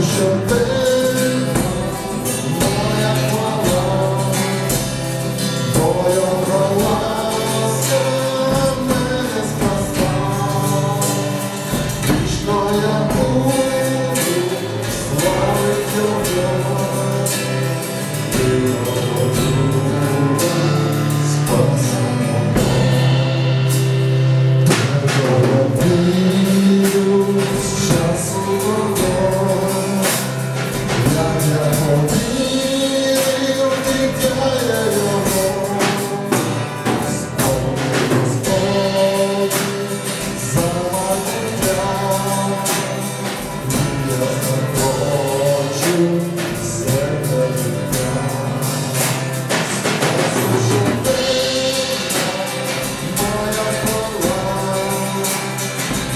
що ти моя хвала, твоя хвала.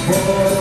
boy.